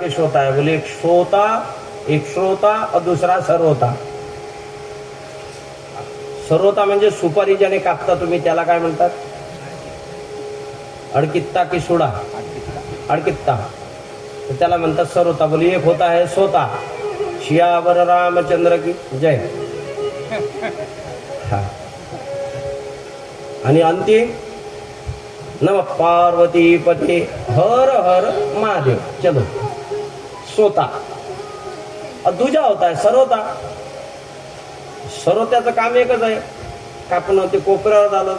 के श्रोता है बोले एक श्रोता एक श्रोता और दुसरा सर्वता सर्वता म्हणजे सुपारी ज्याने कापता तुम्ही त्याला काय म्हणतात? अडकित्ता की सुडा. अडकित्ता. त्याला म्हणतात सर्वता बोली एक होता है सोता. शियावर रामचंद्र की जय. आणि अंतिम नम पार्वती पते हर हर महादेव. चलो. श्रोता. और होता है सरोता. सरोत्याचं काम एकच आहे. कापणं ते कोपऱ्यावर झालं.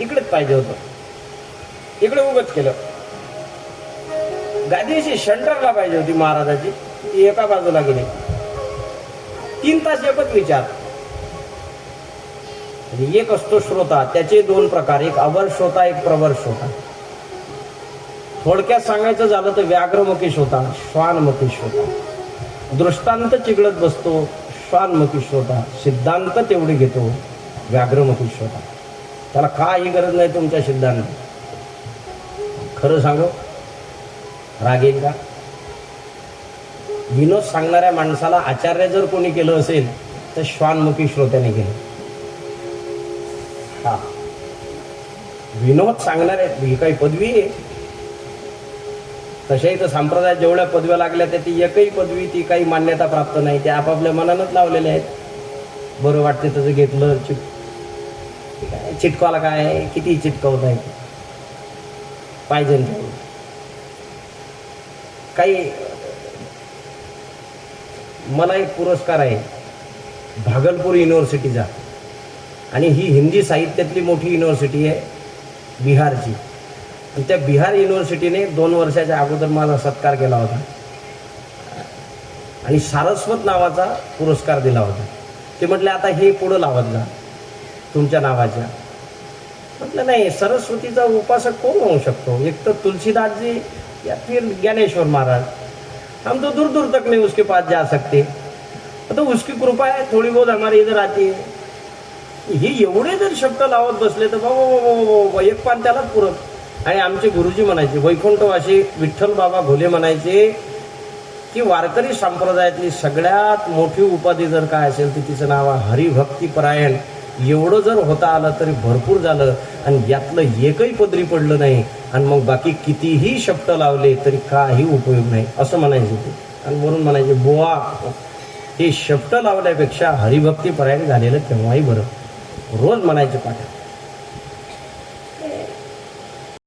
इकडेच पाहिजे होतं. इकडे उगच केलं. गादीशी शंटरला पाहिजे होती महाराजाची. ती एका बाजूला गेली. तीन तास एकच विचार. एक असतो श्रोता. त्याचे दोन प्रकार. एक अवर श्रोता एक प्रवर श्रोता. थोडक्यात सांगायचं झालं तर व्याघ्र मुकेश होता श्वान मुकेश होता. दृष्टांत चिघळत बसतो श्वान मुकेश होता. सिद्धांत तेवढे घेतो व्याघ्र मुकेश होता. त्याला काही गरज नाही तुमच्या सिद्धांत. खरं सांगू? राग येईल का? विनोद सांगणाऱ्या माणसाला आचार्य जर कोणी केलं असेल तर श्वानमुखी श्रोत्याने केलं. हा. विनोद सांगणाऱ्या ही काही पदवी आहे. तशाही तर संप्रदायात जेवढ्या पदव्या लागल्या त्या ती एकही पदवी ती काही मान्यता प्राप्त नाही. त्या आपापल्या मनानंच लावलेल्या आहेत. बरं वाटते तसं घेतलं चिट काय चिटकवाला काय किती चिटकवत आहे? पाहिजे काही मला एक पुरस्कार आहे. भागलपूर युनिव्हर्सिटीचा आणि ही हिंदी साहित्यातली मोठी युनिव्हर्सिटी आहे बिहारची. आणि त्या बिहार युनिव्हर्सिटीने दोन वर्षाच्या अगोदर माझा सत्कार केला होता. आणि सारस्वत नावाचा पुरस्कार दिला होता. ते म्हटले आता हे पुढं लावत जा तुमच्या नावाच्या. म्हटलं नाही सरस्वतीचा उपासक कोण होऊ शकतो? एक तर तुलसीदासजी या फिर ज्ञानेश्वर महाराज. हम तो दूर दूर तक नहीं उसके पास जा सकते. तो उसकी कृपा है थोड़ी बहुत हमारे इधर आती है. हे एवढे जर शब्द लावत बसले तर बाबा बाबा एक पान त्यालाच पुरत. आणि आमचे गुरुजी म्हणायचे वैकुंठवासी विठ्ठल बाबा घोले म्हणायचे की वारकरी संप्रदायातली सगळ्यात मोठी उपाधी जर काय असेल तर तिचं नाव आहे हरिभक्तीपरायण. एवढं जर होता आलं तरी भरपूर झालं आणि यातलं एकही पदरी पडलं नाही आणि मग बाकी कितीही शब्द लावले तरी काही उपयोग नाही असं म्हणायचे ते. आणि वरून म्हणायचे बुवा हे शब्द लावल्यापेक्षा हरिभक्ती परायण झालेलं केव्हाही बरं. रोज म्हणायचे पाठ